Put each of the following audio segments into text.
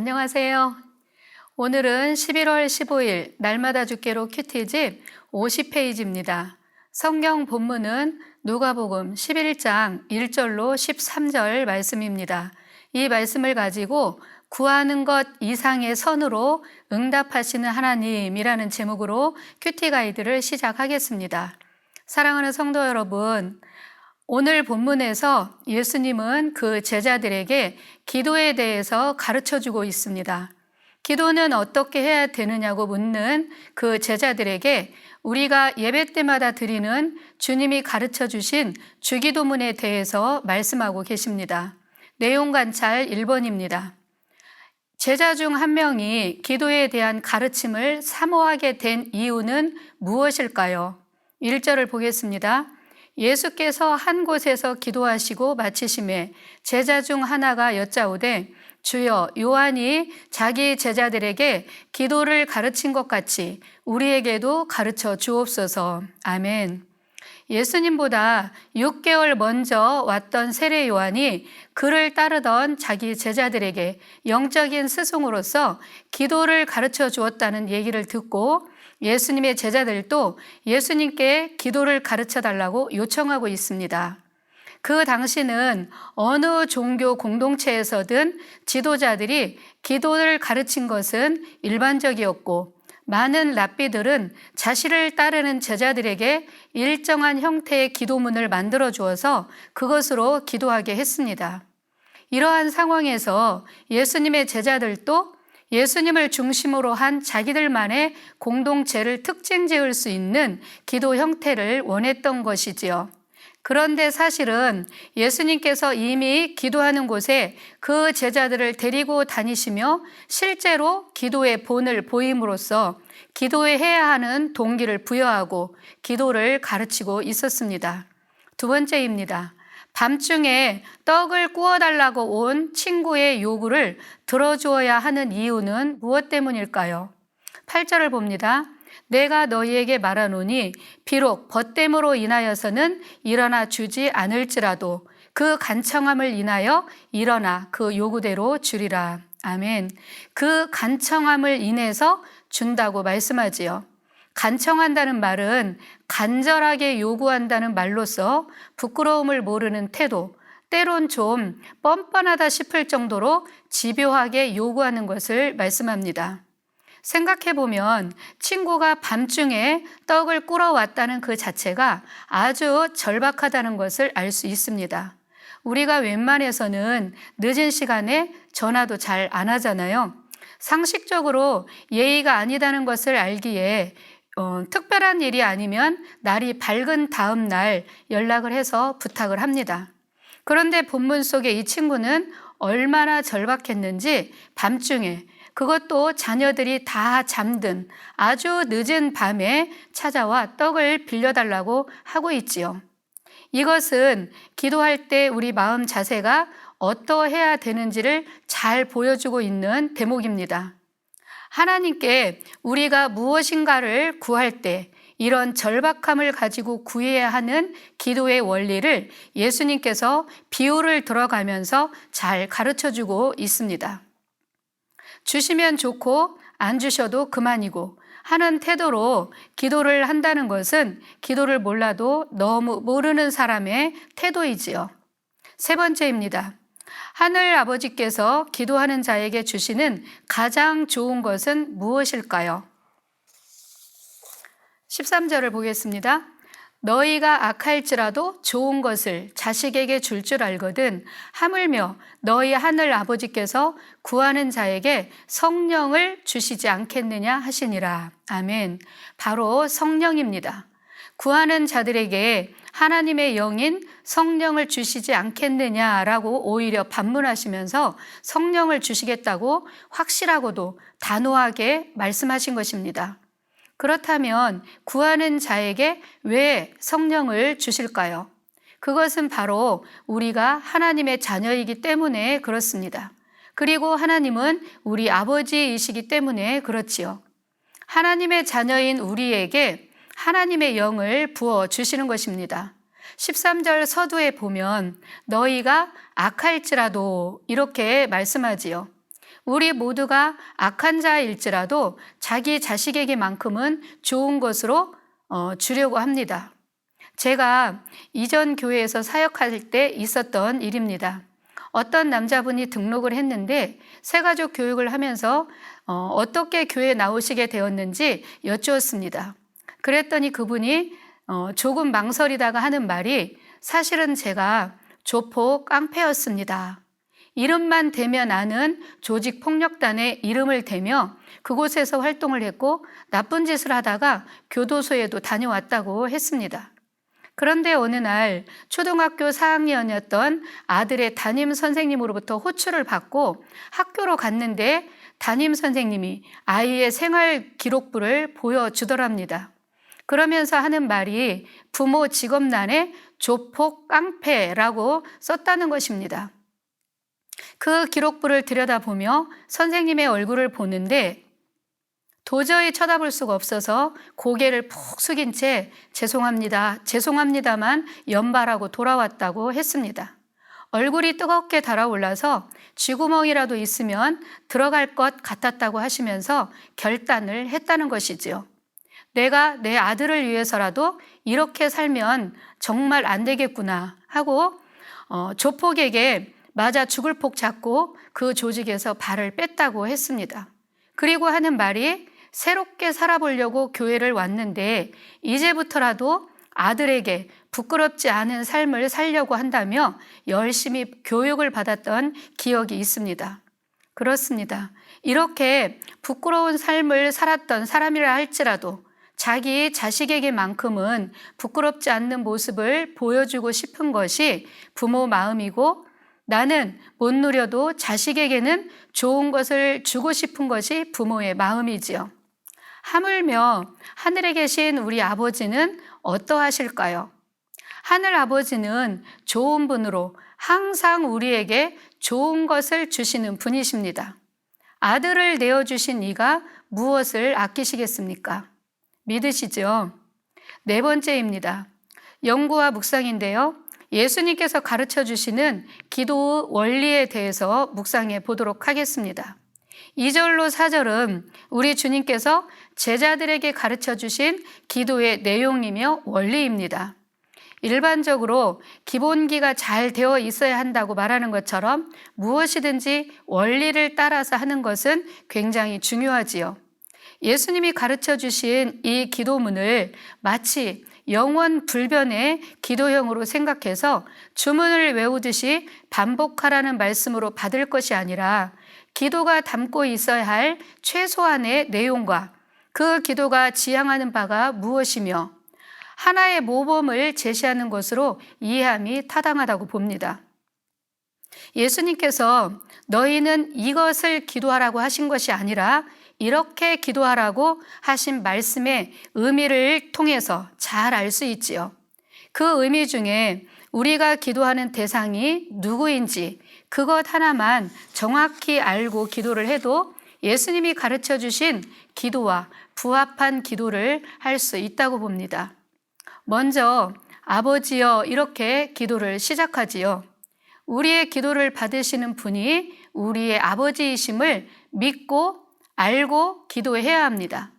안녕하세요. 오늘은 11월 15일 날마다 주께로 큐티집 50페이지입니다. 성경 본문은 누가복음 11장 1절로 13절 말씀입니다. 이 말씀을 가지고 구하는 것 이상의 선으로 응답하시는 하나님이라는 제목으로 큐티 가이드를 시작하겠습니다. 사랑하는 성도 여러분, 오늘 본문에서 예수님은 그 제자들에게 기도에 대해서 가르쳐 주고 있습니다. 기도는 어떻게 해야 되느냐고 묻는 그 제자들에게 우리가 예배 때마다 드리는 주님이 가르쳐 주신 주기도문에 대해서 말씀하고 계십니다. 내용 관찰 1번입니다. 제자 중 한 명이 기도에 대한 가르침을 사모하게 된 이유는 무엇일까요? 1절을 보겠습니다. 예수께서 한 곳에서 기도하시고 마치심에 제자 중 하나가 여짜오되 주여 요한이 자기 제자들에게 기도를 가르친 것 같이 우리에게도 가르쳐 주옵소서. 아멘. 예수님보다 6개월 먼저 왔던 세례 요한이 그를 따르던 자기 제자들에게 영적인 스승으로서 기도를 가르쳐 주었다는 얘기를 듣고 예수님의 제자들도 예수님께 기도를 가르쳐 달라고 요청하고 있습니다. 그 당시는 어느 종교 공동체에서든 지도자들이 기도를 가르친 것은 일반적이었고 많은 랍비들은 자신을 따르는 제자들에게 일정한 형태의 기도문을 만들어 주어서 그것으로 기도하게 했습니다. 이러한 상황에서 예수님의 제자들도 예수님을 중심으로 한 자기들만의 공동체를 특징 지을 수 있는 기도 형태를 원했던 것이지요. 그런데 사실은 예수님께서 이미 기도하는 곳에 그 제자들을 데리고 다니시며 실제로 기도의 본을 보임으로써 기도에 해야 하는 동기를 부여하고 기도를 가르치고 있었습니다. 두 번째입니다. 밤중에 떡을 구워달라고 온 친구의 요구를 들어주어야 하는 이유는 무엇 때문일까요? 8절을 봅니다. 내가 너희에게 말하노니 비록 벗됨으로 인하여서는 일어나 주지 않을지라도 그 간청함을 인하여 일어나 그 요구대로 주리라. 아멘. 그 간청함을 인해서 준다고 말씀하지요. 간청한다는 말은 간절하게 요구한다는 말로서 부끄러움을 모르는 태도, 때론 좀 뻔뻔하다 싶을 정도로 집요하게 요구하는 것을 말씀합니다. 생각해보면 친구가 밤중에 떡을 꿇어왔다는 그 자체가 아주 절박하다는 것을 알 수 있습니다. 우리가 웬만해서는 늦은 시간에 전화도 잘 안 하잖아요. 상식적으로 예의가 아니다는 것을 알기에 어, 특별한 일이 아니면 날이 밝은 다음 날 연락을 해서 부탁을 합니다. 그런데 본문 속에 이 친구는 얼마나 절박했는지 밤중에 그것도 자녀들이 다 잠든 아주 늦은 밤에 찾아와 떡을 빌려달라고 하고 있지요. 이것은 기도할 때 우리 마음 자세가 어떠해야 되는지를 잘 보여주고 있는 대목입니다. 하나님께 우리가 무엇인가를 구할 때 이런 절박함을 가지고 구해야 하는 기도의 원리를 예수님께서 비유를 들어가면서 잘 가르쳐 주고 있습니다. 주시면 좋고 안 주셔도 그만이고 하는 태도로 기도를 한다는 것은 기도를 몰라도 너무 모르는 사람의 태도이지요. 세 번째입니다. 하늘 아버지께서 기도하는 자에게 주시는 가장 좋은 것은 무엇일까요? 13절을 보겠습니다. 너희가 악할지라도 좋은 것을 자식에게 줄줄 알거든 하물며 너희 하늘 아버지께서 구하는 자에게 성령을 주시지 않겠느냐 하시니라. 아멘. 바로 성령입니다. 구하는 자들에게 하나님의 영인 성령을 주시지 않겠느냐라고 오히려 반문하시면서 성령을 주시겠다고 확실하고도 단호하게 말씀하신 것입니다. 그렇다면 구하는 자에게 왜 성령을 주실까요? 그것은 바로 우리가 하나님의 자녀이기 때문에 그렇습니다. 그리고 하나님은 우리 아버지이시기 때문에 그렇지요. 하나님의 자녀인 우리에게 하나님의 영을 부어 주시는 것입니다. 13절 서두에 보면 너희가 악할지라도 이렇게 말씀하지요. 우리 모두가 악한 자일지라도 자기 자식에게만큼은 좋은 것으로 어, 주려고 합니다. 제가 이전 교회에서 사역할 때 있었던 일입니다. 어떤 남자분이 등록을 했는데 새가족 교육을 하면서 어, 어떻게 교회에 나오시게 되었는지 여쭈었습니다. 그랬더니 그분이 어, 조금 망설이다가 하는 말이 사실은 제가 조폭 깡패였습니다. 이름만 대면 아는 조직 폭력단의 이름을 대며 그곳에서 활동을 했고 나쁜 짓을 하다가 교도소에도 다녀왔다고 했습니다. 그런데 어느 날 초등학교 4학년이었던 아들의 담임 선생님으로부터 호출을 받고 학교로 갔는데 담임 선생님이 아이의 생활 기록부를 보여주더랍니다. 그러면서 하는 말이 부모 직업란에 조폭 깡패라고 썼다는 것입니다. 그 기록부를 들여다보며 선생님의 얼굴을 보는데 도저히 쳐다볼 수가 없어서 고개를 푹 숙인 채 죄송합니다, 죄송합니다만 연발하고 돌아왔다고 했습니다. 얼굴이 뜨겁게 달아올라서 쥐구멍이라도 있으면 들어갈 것 같았다고 하시면서 결단을 했다는 것이지요. 내가 내 아들을 위해서라도 이렇게 살면 정말 안 되겠구나 하고 어, 조폭에게 맞아 죽을 폭 잡고 그 조직에서 발을 뺐다고 했습니다. 그리고 하는 말이 새롭게 살아보려고 교회를 왔는데 이제부터라도 아들에게 부끄럽지 않은 삶을 살려고 한다며 열심히 교육을 받았던 기억이 있습니다. 그렇습니다. 이렇게 부끄러운 삶을 살았던 사람이라 할지라도 자기 자식에게만큼은 부끄럽지 않는 모습을 보여주고 싶은 것이 부모 마음이고 나는 못 누려도 자식에게는 좋은 것을 주고 싶은 것이 부모의 마음이지요. 하물며 하늘에 계신 우리 아버지는 어떠하실까요? 하늘 아버지는 좋은 분으로 항상 우리에게 좋은 것을 주시는 분이십니다. 아들을 내어주신 이가 무엇을 아끼시겠습니까? 믿으시죠? 네 번째입니다. 연구와 묵상인데요. 예수님께서 가르쳐 주시는 기도 원리에 대해서 묵상해 보도록 하겠습니다. 2절로 4절은 우리 주님께서 제자들에게 가르쳐 주신 기도의 내용이며 원리입니다. 일반적으로 기본기가 잘 되어 있어야 한다고 말하는 것처럼 무엇이든지 원리를 따라서 하는 것은 굉장히 중요하지요. 예수님이 가르쳐 주신 이 기도문을 마치 영원 불변의 기도형으로 생각해서 주문을 외우듯이 반복하라는 말씀으로 받을 것이 아니라 기도가 담고 있어야 할 최소한의 내용과 그 기도가 지향하는 바가 무엇이며 하나의 모범을 제시하는 것으로 이해함이 타당하다고 봅니다. 예수님께서 너희는 이것을 기도하라고 하신 것이 아니라 이렇게 기도하라고 하신 말씀의 의미를 통해서 잘 알 수 있지요. 그 의미 중에 우리가 기도하는 대상이 누구인지 그것 하나만 정확히 알고 기도를 해도 예수님이 가르쳐 주신 기도와 부합한 기도를 할 수 있다고 봅니다. 먼저 아버지여 이렇게 기도를 시작하지요. 우리의 기도를 받으시는 분이 우리의 아버지이심을 믿고 알고 기도해야 합니다.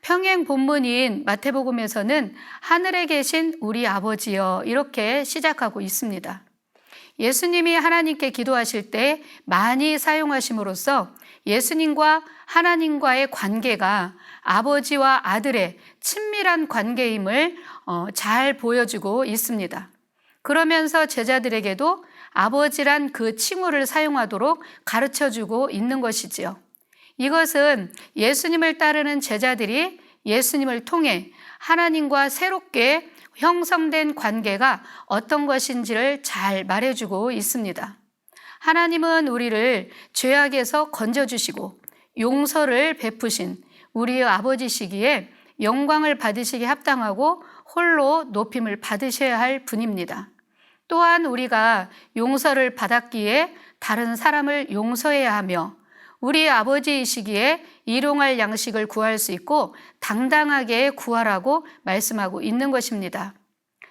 평행 본문인 마태복음에서는 하늘에 계신 우리 아버지여 이렇게 시작하고 있습니다. 예수님이 하나님께 기도하실 때 많이 사용하심으로써 예수님과 하나님과의 관계가 아버지와 아들의 친밀한 관계임을 어, 잘 보여주고 있습니다. 그러면서 제자들에게도 아버지란 그 칭호를 사용하도록 가르쳐 주고 있는 것이지요. 이것은 예수님을 따르는 제자들이 예수님을 통해 하나님과 새롭게 형성된 관계가 어떤 것인지를 잘 말해주고 있습니다. 하나님은 우리를 죄악에서 건져주시고 용서를 베푸신 우리의 아버지시기에 영광을 받으시기 합당하고 홀로 높임을 받으셔야 할 분입니다. 또한 우리가 용서를 받았기에 다른 사람을 용서해야 하며 우리 아버지이시기에 일용할 양식을 구할 수 있고 당당하게 구하라고 말씀하고 있는 것입니다.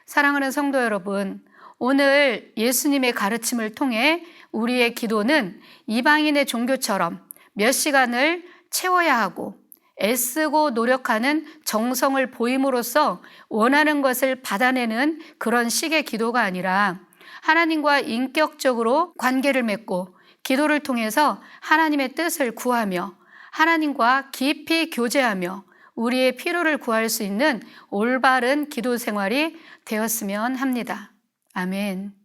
사랑하는 성도 여러분, 오늘 예수님의 가르침을 통해 우리의 기도는 이방인의 종교처럼 몇 시간을 채워야 하고 애쓰고 노력하는 정성을 보임으로써 원하는 것을 받아내는 그런 식의 기도가 아니라 하나님과 인격적으로 관계를 맺고 기도를 통해서 하나님의 뜻을 구하며 하나님과 깊이 교제하며 우리의 필요를 구할 수 있는 올바른 기도 생활이 되었으면 합니다. 아멘.